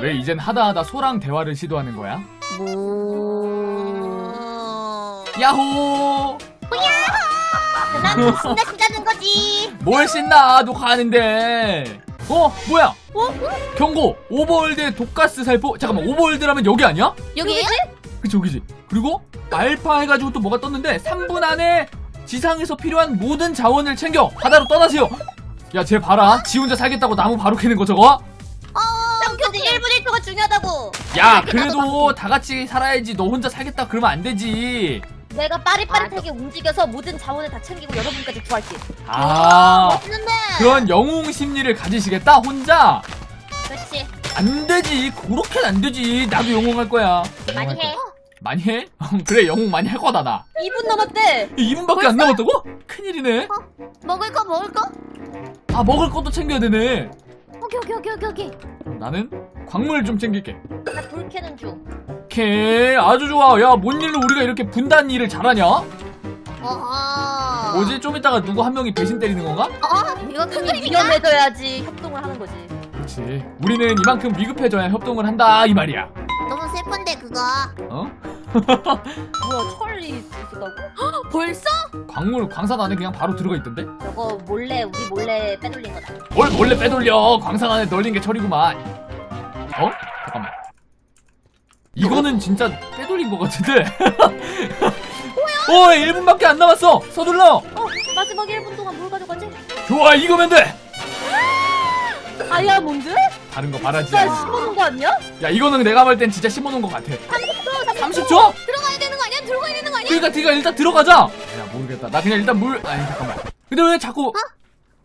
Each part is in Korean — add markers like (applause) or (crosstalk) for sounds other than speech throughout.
왜 이젠 하다 하다 소랑 대화를 시도하는 거야? 뭐... 야호! 난 신나 신다는 거지. 뭘 신나 녹화하는데 어? 뭐야? 경고! 오버월드의 독가스 살포 잠깐만 오버월드라면 여기 아니야? 여기에요? 그치 여기지 그리고 알파 해가지고 또 뭐가 떴는데 3분 안에 지상에서 필요한 모든 자원을 챙겨 바다로 떠나세요 야 쟤 봐라 지 혼자 살겠다고 나무 바로 캐는 거 저거 근데 1분 1초가 중요하다고. 야 그래도 다 같이 살아야지 너 혼자 살겠다 그러면 안 되지 내가 빠릿빠릿하게 움직여서 모든 자원을 다 챙기고 여러분까지 구할게. 아 멋있는데. 그런 영웅 심리를 가지시겠다 혼자 그렇지. 안 되지 그렇게는 안 되지 나도 영웅 할 거야 많이 해. 많이 해? (laughs) 그래 영웅 많이 할 거다 나 2분 남았대. 2분밖에 안 남았다고? 큰일이네 먹을 거 먹을 거? 아 먹을 것도 챙겨야 되네 오케이 오케이 오케이 오케이 오케이. 나는 광물 좀 챙길게 나불 켜는 중. 오케이 아주 좋아 야 뭔 일로 우리가 이렇게 분단 일을 잘하냐? 어허. 뭐지 좀 이따가 누구 한 명이 배신 때리는 건가? 어? 이거 큰 그림인가? 위험해져야지 협동을 하는 거지. 그렇지 우리는 이만큼 위급해져야 협동을 한다 이 말이야 너무 슬픈데 그거. 어? (laughs) 뭐야 철이 있었다고? 벌써? 광물 광산 안에 그냥 바로 들어가 있던데? 저거 몰래 우리 몰래 빼돌린 거다. 뭘 몰래 빼돌려 광산 안에 널린 게 철이구만 어? 잠깐만 이거는 진짜 빼돌린 것 같은데? (laughs) 어 1분밖에 안 남았어 서둘러 어 마지막 1분 동안 뭘 가져가지? 좋아 이거면 돼 다이아몬드? 다른 거 바라지 진짜 심어놓은 거 아니야? 야 이거는 내가 볼 땐 진짜 심어놓은 것 같아 30초 30초. 30초? 들어가야 되는 거 아니야? 들어가야 되는 거 아니야? 그러니까 네가 일단 들어가자 야 모르겠다 나 그냥 일단 물 아니 잠깐만 근데 왜 자꾸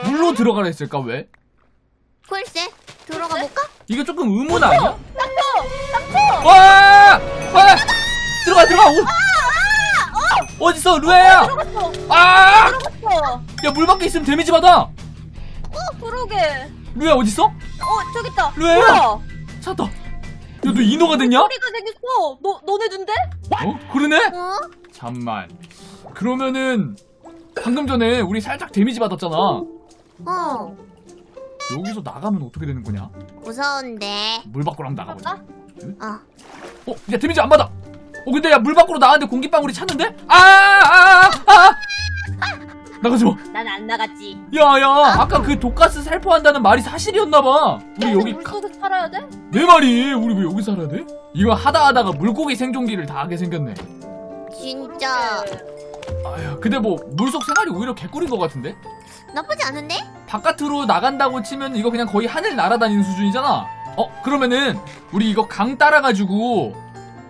물로 들어가라 했을까 왜? 글쎄. 들어가 볼까? 이게 조금 의문 아니야? 쌍포! 와! 와! 들어가 들어가 오! 어딨어 루아야 들어갔어. 아! 들어갔어. 야 물 밖에 있으면 데미지 받아 어 그러게. 루아야 어딨어? 어 저기 있다. 뭐야? 찾았다 야 너 인어가 됐냐? 소리가 생겼어. 너 너네 준데? 어? 그러네? 어? 잠만 그러면은 방금 전에 우리 살짝 데미지 받았잖아 어. 여기서 나가면 어떻게 되는 거냐? 무서운데. 물 밖으로 한번 나가보자 어. 어? 야 데미지 안 받아 어 근데 야 물 밖으로 나왔는데 공기방울이 찼는데? 아 아 아 아, 아, 나가지 난안 나갔지. 마야야 아까 그 독가스 살포한다는 말이 사실이었나봐 우리 여기 가, 물속에 살아야 돼? 내 말이 우리 왜 여기 살아야 돼? 이거 하다 하다가 물고기 생존기를 다 하게 생겼네 진짜 아휴 근데 뭐 물속 생활이 오히려 개꿀인 것 같은데? 나쁘지 않은데? 바깥으로 나간다고 치면 이거 그냥 거의 하늘 날아다니는 수준이잖아 어 그러면은 우리 이거 강 따라가지고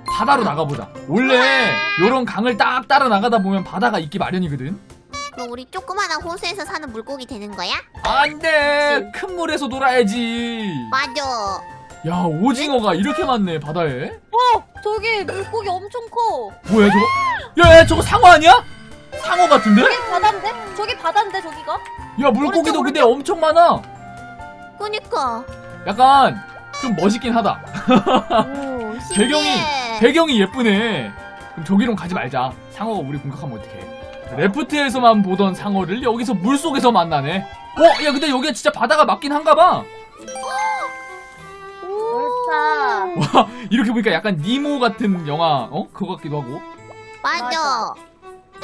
바다로 나가보자 원래 요런 강을 딱 따라 나가다 보면 바다가 있기 마련이거든 그럼 우리 조그마한 호수에서 사는 물고기 되는 거야? 안돼 큰 물에서 놀아야지 맞아. 야 오징어가 이렇게 많네 바다에 어 저기 물고기 엄청 커. 뭐야 저거 야 야 저거 상어 아니야? 상어 같은데? 저기 바다인데? 저기 바다인데 저기가? 야 물고기도 근데 엄청 많아 그니까. 약간 좀 멋있긴 하다 오, (laughs) 배경이 신기해. 배경이 예쁘네 그럼 저기로 가지 말자 상어가 우리 공격하면 어떡해 레프트에서만 보던 상어를 여기서 물속에서 만나네 어? 야 근데 여기가 진짜 바다가 맞긴 한가봐 넓다. 이렇게 보니까 약간 니모 같은 영화 어? 그거 같기도 하고 맞아.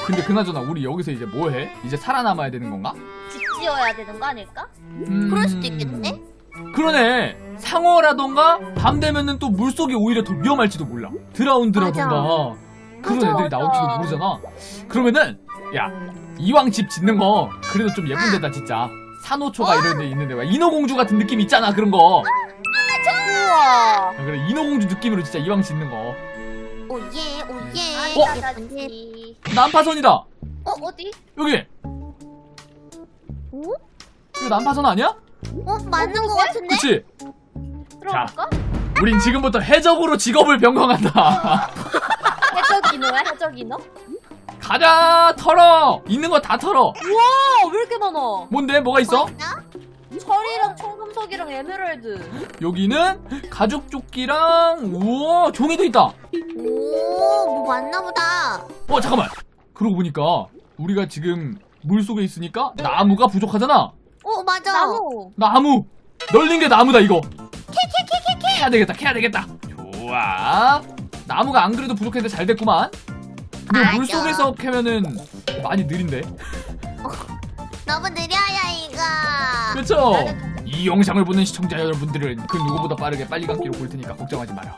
근데 그나저나 우리 여기서 이제 뭐해? 이제 살아남아야 되는 건가? 집 지어야 되는 거 아닐까? 음... 그럴 수도 있겠네. 그러네. 상어라던가 밤 되면은 또 물속이 오히려 더 위험할지도 몰라. 드라운드라던가. 그런 맞아, 애들이 맞아. 나올지도 모르잖아. 그러면은 야 이왕 집 짓는 거 그래도 좀 예쁜 데다 짓자. 산호초가 이런 데 있는데 막 인어공주 같은 느낌 있잖아 그런 거. 우와. 야, 그래. 인어공주 느낌으로 진짜 이왕 짓는 거 오예 오예. 어? 난파선이다 어 어디? 여기 오? 이거 난파선 아니야? 어 맞는 거? 같은데? 그치? 들어볼까? 우린 지금부터 해적으로 직업을 변경한다 (laughs) 해적 인어야 해적 인어? 가자 털어 있는 거 다 털어 우와 왜 이렇게 많아? 뭔데 뭐가 있어? 있나? 철이랑 청금석이랑 에메랄드. 여기는 가죽 조끼랑 우와 종이도 있다 오 뭐 맞나 보다. 어 잠깐만 그러고 보니까 우리가 지금 물 속에 있으니까 나무가 부족하잖아 어 맞아. 나무. 나무 널린 게 나무다 이거 캐야 되겠다 캐야 되겠다 좋아 나무가 안 그래도 부족해도 잘 됐구만 근데 맞아. 물 속에서 캐면은 많이 느린데 (laughs) 너무 느려요 이거. 그쵸? 이 영상을 보는 시청자 여러분들은 그 누구보다 빠르게 빨리 감기로 볼 테니까 걱정하지 마라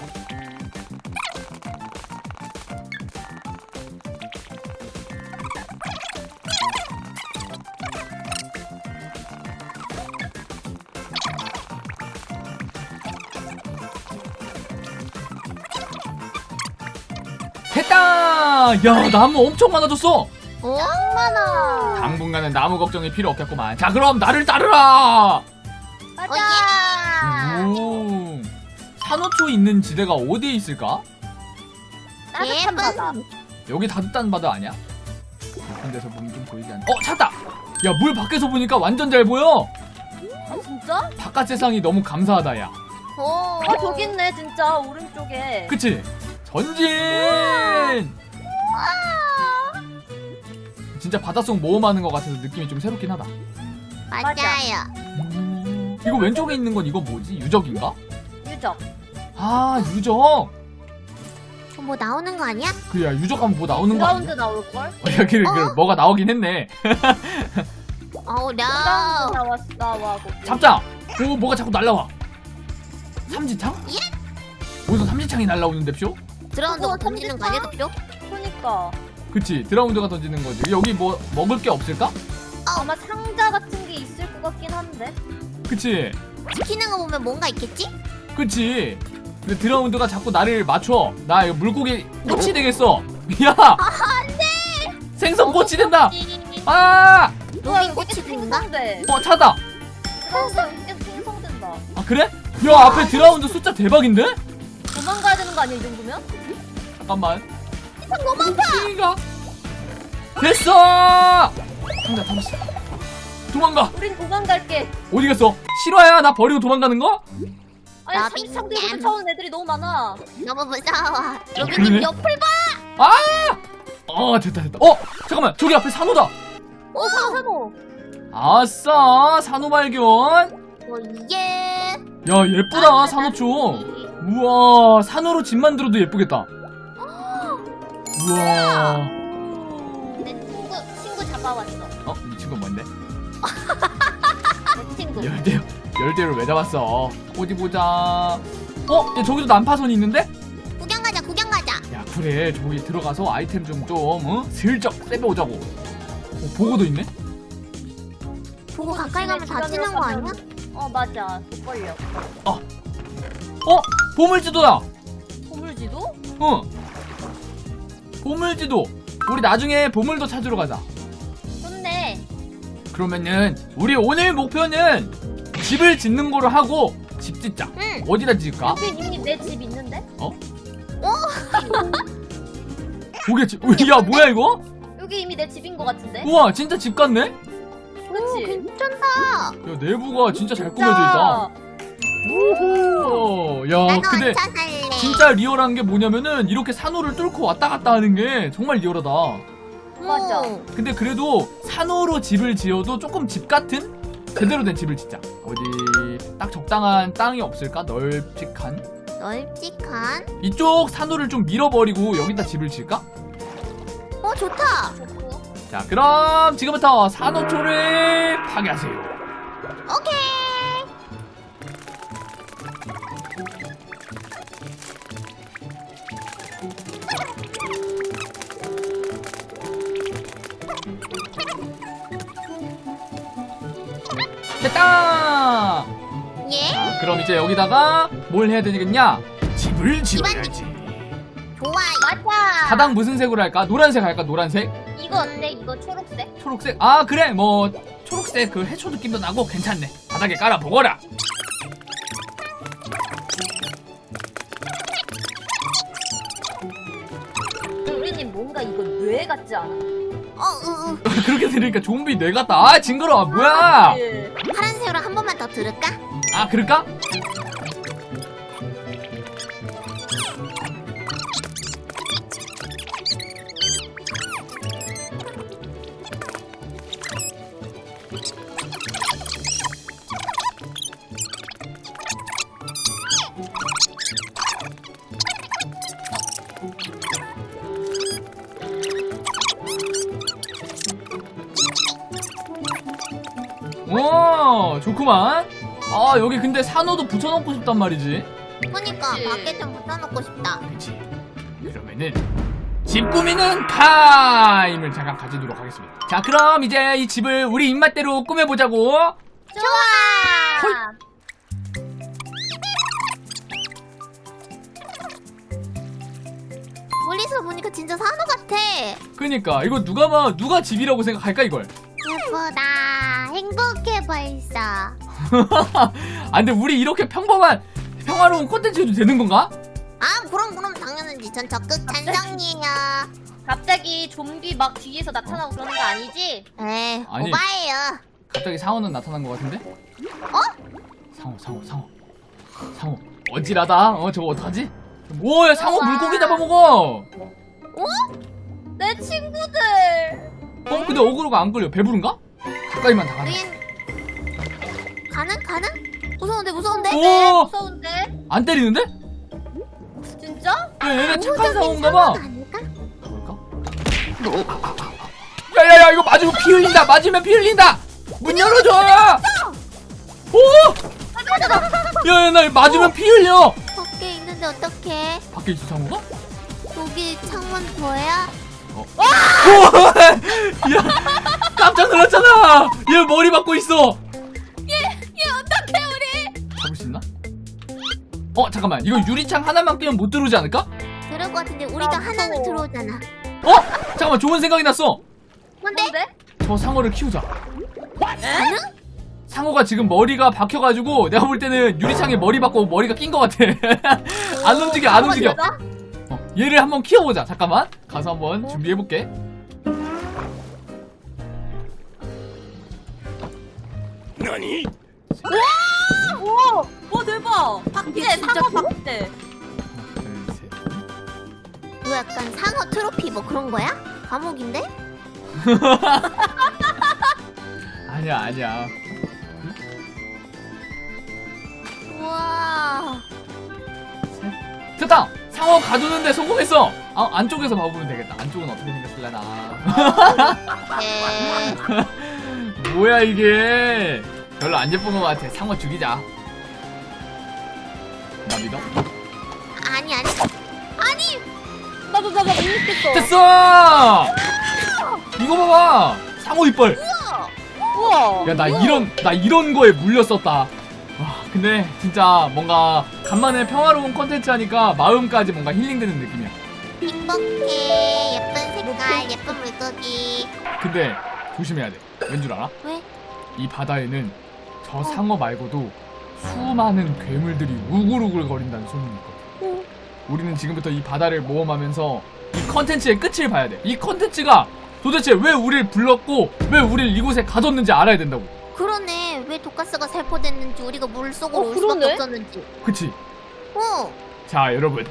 됐다! 야 나무 엄청 많아졌어 오. 많아. 당분간은 나무 걱정이 필요 없겠구만 자 그럼 나를 따르라 맞아. 오 산호초 있는 지대가 어디에 있을까? 따뜻한 바다. 여기 따뜻한 바다 아니야? 높은 데서 보면 좀 보이지 않아 어 찾다! 야 물 밖에서 보니까 완전 잘 보여 아 진짜? 바깥 세상이 너무 감사하다 야 오. 아 저기 있네 진짜 오른쪽에. 그치? 전진! 진짜 바닷속 모험하는 것 같아서 느낌이 좀 새롭긴 하다 맞아요. 음, 이거 왼쪽에 있는 건 이거 뭐지? 유적인가? 유적. 아 유적! 뭐 나오는 거 아니야? 그래 야 유적 하면 뭐 나오는 거 아니야? 그라운드 나올 걸? 어, 야, 그래, 그래, 뭐가 나오긴 했네. 어우 그라운드 나. 나와. 잡자! 오, 뭐가 자꾸 날라와. 삼지창? 예? 어디서 삼지창이 날라오는데, 표? 들어온다고 그거 던지는 거 아니야, 그죠? 그러니까 그치, 드라운드가 던지는 거지. 여기 뭐, 먹을 게 없을까? 아마 상자 같은 게 있을 것 같긴 한데. 그치, 지키는 거 보면 뭔가 있겠지? 그치. 근데 드라운드가 자꾸 나를 맞춰. 나 이거 물고기 꽃이 되겠어. 야! 안 돼! 생선 꽃이 된다! 아! 여기 꽃이 된다? 생성돼. 어! 그라운드 여기 계속 생성된다. 아, 그래? 야, 앞에 드라운드 숫자 대박인데? 도망가야 되는 거 아니야 이 정도면? 잠깐만. 너무 아파! 됐어! 상자 탐씨. 도망가! 우린 도망갈게. 어디 갔어? 실화야? 나 버리고 도망가는 거? 아니 나비 상상 들고 뱀. 쫓아오는 애들이 너무 많아. 너무 무서워. 그러네. 여기님 옆을 봐. 어 됐다 됐다 어 잠깐만 저기 앞에 산호다 어 산호 산호. 아싸 산호 발견 야 어, 예. 예쁘다 산호초 우와 산호로 집 만들어도 예쁘겠다 우와 내 친구 친구 잡아왔어. 어? 이 친구 뭔데? 내 친구. 열대 열대를 왜 잡았어 어디 보자 어? 야 저기도 난파선이 있는데? 구경 가자, 구경 가자. 야 그래 저기 들어가서 아이템 좀 좀 어? 슬쩍 세배오자고 어, 보고도 있네? 보고 가까이 가면 다치는 거 아니야? 어 맞아. 독걸려. 어? 보물지도야 보물지도? 어 보물지도 우리 나중에 보물도 찾으러 가자 좋네. 그러면은 우리 오늘 목표는 집을 짓는 거로 하고 집 짓자 응. 어디다 지을까? 여기 이미 내 집 있는데? (laughs) 보겠지 야 뭐야 이거? 여기 이미 내 집인 것 같은데? 우와 진짜 집 같네? 야 그렇지. 괜찮다. 내부가 진짜 잘 꾸며져 있다 오, 야 나도 근데 얹혀 살래. 진짜 리얼한 게 뭐냐면은 이렇게 산호를 뚫고 왔다 갔다 하는 게 정말 리얼하다 맞아. 오, 근데 그래도 산호로 집을 지어도 조금 집 같은 제대로 된 집을 짓자 어디 딱 적당한 땅이 없을까? 널찍한 널찍한. 이쪽 산호를 좀 밀어버리고 여기다 집을 지을까? 어, 좋다. 자 그럼 지금부터 산호초를 파괴하세요 그럼 이제 여기다가 뭘 해야 되겠냐? 집을 지어야지 좋아요. 맞아. 사당 무슨 색으로 할까? 노란색 할까? 노란색? 이거 어때? 이거 초록색? 초록색? 아 그래 뭐 초록색 그 해초 느낌도 나고 괜찮네 바닥에 깔아 보거라 우리님 뭔가 이거 뇌 같지 않아? 어, 으, 으. (laughs) 그렇게 들으니까 좀비 뇌 같다 아 징그러워 뭐야 예. 파란 새우를 한 번만 더 들을까? 아 그럴까? 좋구만 아, 여기 근데 산호도 붙여놓고 싶단 말이지. 그러니까 그치. 밖에 좀 붙여놓고 싶다. 그치. 그러면은, 집 꾸미는 타임을 잠깐 가지도록 하겠습니다. 자, 그럼 이제 이 집을 우리 입맛대로 꾸며보자고. 좋아. 멀리서 보니까 진짜 산호 같아. 그니까, 이거 누가 봐, 누가 집이라고 생각할까, 이걸? 예쁘다. 행복해 벌써. 아, 근데 우리 이렇게 평범한, 평화로운 콘텐츠도 되는 건가? 아 그럼 그럼 당연하지. 전 적극 찬성이에요. 갑자기 좀비 막 뒤에서 나타나고 그러는 거 아니지? 에 아니. 오바예요. 갑자기 상어는 나타난 것 같은데? 어? 상어, 상어, 상어. 상어. 어지라다. 어, 저거 어떡하지? 오, 야, 상어 우와. 물고기 잡아먹어! 내 친구들. 어, 근데 어그로가 안 걸려. 배부른가? 가까이만 다가네. 우린 가능 가능? 무서운데 무서운데? 오! 무서운데? 안 때리는데? 진짜? 야, 얘네 착한 우주적인 상어인가 봐. 아닐까? 가볼까? 야야야 이거 맞으면 피 흘린다 맞으면 피 흘린다 문 열어줘 오 야야 나 맞으면 피 흘려 밖에 있는데 어떡해? 밖에 있어 상어가? 여기 창문 보여? 오! (laughs) 야 깜짝 놀랐잖아 얘 머리 박고 있어 어 잠깐만 이거 유리창 하나만 끼면 못 들어오지 않을까? 들을 것 같은데 우리가 아, 하나는 무서워. 들어오잖아. 어? 잠깐만 좋은 생각이 났어 뭔데? 저 상어를 키우자 가능? 상어가 지금 머리가 박혀가지고 내가 볼 때는 유리창에 머리 박고 머리가 낀 것 같아 (laughs) 안 움직여 안 움직여? 어, 얘를 한번 키워보자. 잠깐만. 가서 한번 준비해볼게. 오, 오 대박. 박제 진짜 상어 커? 박제. 둘, 셋. 뭐 약간 상어 트로피 뭐 그런 거야? 감옥인데? (laughs) 아니야, 아니야. 우와. 됐다! 상어 가두는데 성공했어! 아, 안쪽에서 봐보면 되겠다. 안쪽은 어떻게 생겼을려나. (laughs) 예. 뭐야, 이게. 별로 안 예쁜 것 같아. 상어 죽이자. 나 믿어? 아니 아니. 아니 나도 나도 못 믿겠어. 됐어! 이거 봐봐! 상어 이빨! 우와. 야, 나 이런, 나 이런 거에 물렸었다. 와, 근데 진짜 뭔가 간만에 평화로운 컨텐츠 하니까 마음까지 뭔가 힐링되는 느낌이야. 행복해. 예쁜 색깔, 예쁜 물고기. 근데 조심해야 돼. 왠 줄 알아? 왜? 이 바다에는 저 상어 말고도 수많은 괴물들이 우글우글 거린다는 소문이 있거든. 우리는 지금부터 이 바다를 모험하면서 이 컨텐츠의 끝을 봐야 돼. 이 컨텐츠가 도대체 왜 우리를 불렀고 왜 우리를 이곳에 가뒀는지 알아야 된다고. 그러네. 왜 독가스가 살포됐는지 우리가 물 속으로 어, 올 수밖에 그러네. 없었는지. 그치? 어. 자, 여러분.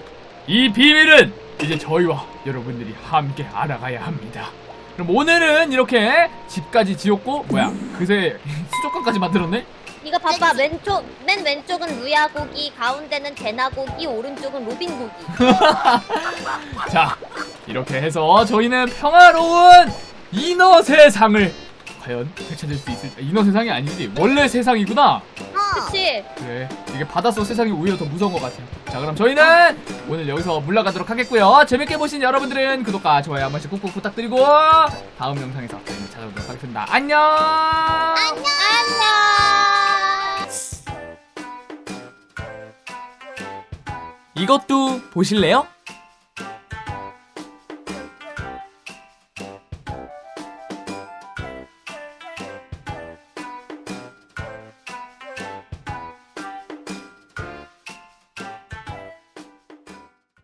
이 비밀은 이제 저희와 여러분들이 함께 알아가야 합니다. 그럼 오늘은 이렇게 집까지 지었고, 뭐야, 그새 (laughs) 수족관까지 만들었네? 네가 봐봐 왼쪽 맨 왼쪽은 루야 고기, 가운데는 제나 고기, 오른쪽은 로빈 고기. (laughs) 자, 이렇게 해서 저희는 평화로운 인어 세상을 과연 되찾을 수 있을지. 인어 세상이 아니지. 원래 세상이구나. 어. 그치? 그래. 이게 바닷속 세상이 오히려 더 무서운 것 같아요. 자, 그럼 저희는 오늘 여기서 물러가도록 하겠고요. 재밌게 보신 여러분들은 구독과 좋아요 한 번씩 꾹꾹 부탁드리고 다음 영상에서 저희는 찾아오도록 하겠습니다. 안녕! 안녕. 이것도 보실래요?